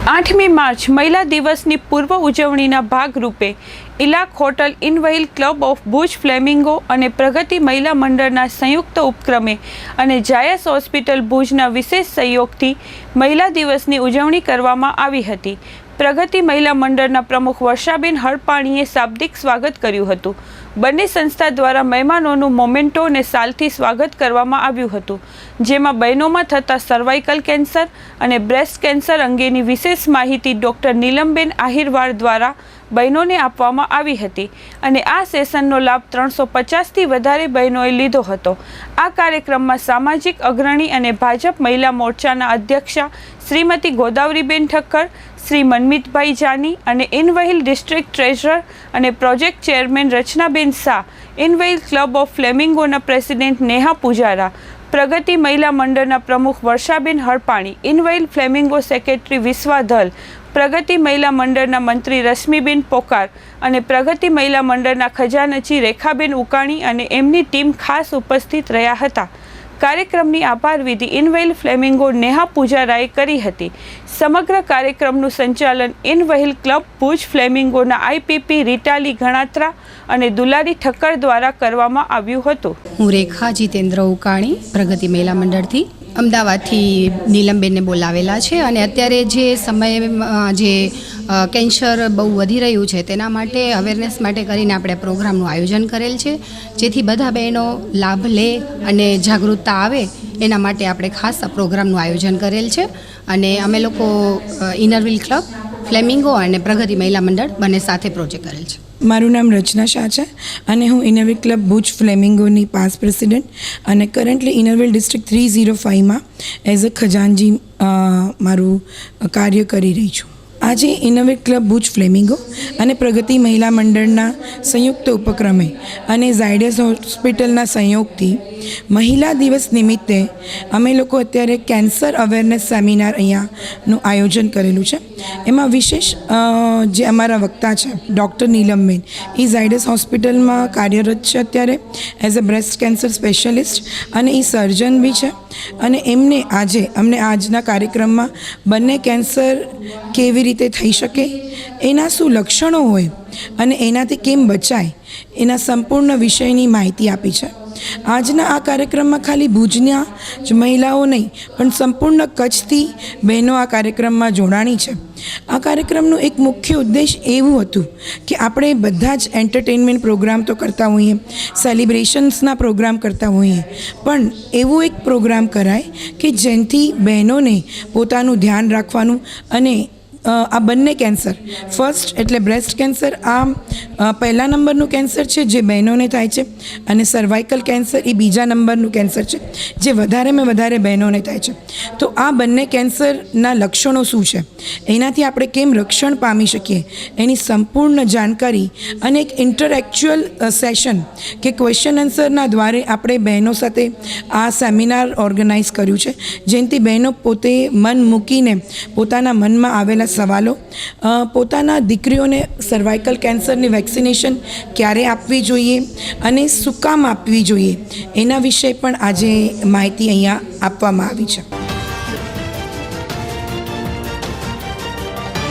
આઠમી માર્ચ મહિલા દિવસની પૂર્વ ઉજવણીના ભાગરૂપે ઇલાક hotel Inner Wheel club of Bhuj flamingo અને પ્રગતિ મહિલા મંડળના સંયુક્ત ઉપક્રમે અને જાયસ હોસ્પિટલ ભુજના વિશેષ સહયોગથી મહિલા દિવસની ઉજવણી કરવામાં આવી હતી. પ્રગતિ મહિલા મંડળના પ્રમુખ વર્ષાબેન હરપાણીએ શાબ્દિક સ્વાગત કર્યું હતું. બંને સંસ્થા દ્વારા મહેમાનોનું મોમેન્ટો અને સાલથી સ્વાગત કરવામાં આવ્યું હતું. જેમાં બહેનોમાં થતા સર્વાઇકલ કેન્સર અને બ્રેસ્ટ કેન્સર અંગેની વિશેષ માહિતી ડૉક્ટર નીલમબેન આહિરવાર દ્વારા બહેનોને આપવામાં આવી હતી અને આ સેશનનો લાભ ત્રણસો પચાસથી વધારે બહેનોએ લીધો હતો. આ કાર્યક્રમમાં સામાજિક અગ્રણી અને ભાજપ મહિલા મોરચાના અધ્યક્ષા શ્રીમતી ગોદાવરીબેન ઠક્કર, શ્રી મનમીતભાઈ જાની અને ઇનવહિલ ડિસ્ટ્રિક્ટ ટ્રેઝરર અને project chairman Rachnaben Shah Inner Wheel club of ફ્લેમિંગોના president Neha Pujara Pragati Mahila મંડળના પ્રમુખ વર્ષાબેન હરપાણી ઇનવઇલ ફ્લેમિંગો સેક્રેટરી વિશ્વા ધલ, પ્રગતિ મહિલા મંડળના મંત્રી રશ્મિબેન પોકાર અને પ્રગતિ મહિલા મંડળના ખજાનચી રેખાબેન ઉકાણી અને એમની ટીમ ખાસ ઉપસ્થિત રહ્યા હતા. કાર્યક્રમની આભાર વિધિ ઇનવેલ ફ્લેમિંગો નેહા પૂજારાએ કરી હતી. સમગ્ર કાર્યક્રમનું સંચાલન ઇનવહિલ ક્લબ ભુજ ફ્લેમિંગોના આઈપીપી રીટાલી ગણાત્રા અને દુલારી ઠક્કર દ્વારા કરવામાં આવ્યું હતું. હું રેખા જીતેન્દ્ર ઉકાણી, પ્રગતિ મહિલા મંડળથી અમદાવાદથી નીલમબેનને બોલાવેલા છે અને અત્યારે જે સમયમાં, જે કેન્સર બહુ વધી રહ્યું છે તેના માટે અવેરનેસ માટે કરીને આપણે પ્રોગ્રામનું આયોજન કરેલ છે, જેથી બધા બહેનો લાભ લે અને જાગૃતતા આવે એના માટે આપણે ખાસ પ્રોગ્રામનું આયોજન કરેલ છે. અને અમે લોકો ઇનરવિલ ક્લબ ફ્લેમિંગો અને પ્રગતિ મહિલા મંડળ બંને સાથે પ્રોજેક્ટ કરેલ છે. મારું નામ રચના શાહ છે અને હું ઇનરવિલ ક્લબ ભુજ ફ્લેમિંગોની પાસ પ્રેસિડેન્ટ અને currently Inner Wheel district three zero ફાઇવમાં as a ખજાનજી મારું કાર્ય કરી રહી છું. આજે ઇનોવેટ ક્લબ ભુજ ફ્લેમિંગો અને પ્રગતિ મહિલા મંડળના સંયુક્ત ઉપક્રમે અને ઝાયડસ હોસ્પિટલના સંયોગથી મહિલા દિવસ નિમિત્તે અમે લોકો અત્યારે કેન્સર અવેરનેસ સેમિનાર અહીંયાનું આયોજન કરેલું છે. એમાં વિશેષ જે અમારા વક્તા છે, ડૉક્ટર નીલમબેન એ ઝાયડસ હોસ્પિટલમાં કાર્યરત છે અત્યારે, as a breast cancer specialist અને એ સર્જન બી છે. અને એમને આજે, અમને આજના કાર્યક્રમમાં બંને કેન્સર કેવી રીતે થઈ શકે? એના શું લક્ષણો હોય અને એનાથી કેમ બચાય? એના સંપૂર્ણ વિષયની માહિતી આપી છે. આજના આ કાર્યક્રમમાં ખાલી ભુજના જ મહિલાઓ નહીં, પણ સંપૂર્ણ કચ્છથી બહેનો આ કાર્યક્રમમાં જોડાણી છે. આ કાર્યક્રમનું એક મુખ્ય ઉદ્દેશ એવું હતું કે આપણે બધા જ એન્ટરટેનમેન્ટ પ્રોગ્રામ તો કરતા હોઈએ, સેલિબ્રેશન્સના પ્રોગ્રામ કરતા હોઈએ, પણ એવો એક પ્રોગ્રામ કરાય કે જેનાથી બહેનોને પોતાનું ધ્યાન રાખવાનું અને આ બંને કેન્સર. ફર્સ્ટ એટલે બ્રેસ્ટ કેન્સર આ પહેલા નંબરનું કેન્સર છે, જે બહેનોને થાય છે, અને સર્વાઇકલ કેન્સર એ બીજા નંબરનું કેન્સર છે, જે વધારેમાં વધારે બહેનોને થાય છે. તો આ બંને કેન્સરના લક્ષણો શું છે? એનાથી આપણે કેમ રક્ષણ પામી શકીએ? એની સંપૂર્ણ જાણકારી અને એક ઇન્ટરેક્ચ્યુઅલ સેશન કે ક્વેશ્ચન આન્સરના દ્વારે આપણે બહેનો સાથે આ સેમિનાર ઓર્ગેનાઇઝ કર્યું છે, જેનાથી બહેનો પોતે મન મૂકીને પોતાના મનમાં આવેલા સવાલો. પોતાના દીકરીઓને સર્વાઇકલ કેન્સરની વેક્સિનેશન ક્યારે આપવી જોઈએ અને શું કામ આપવી જોઈએ? એના વિશે પણ આજે માહિતી અહીંયા આપવામાં આવી છે.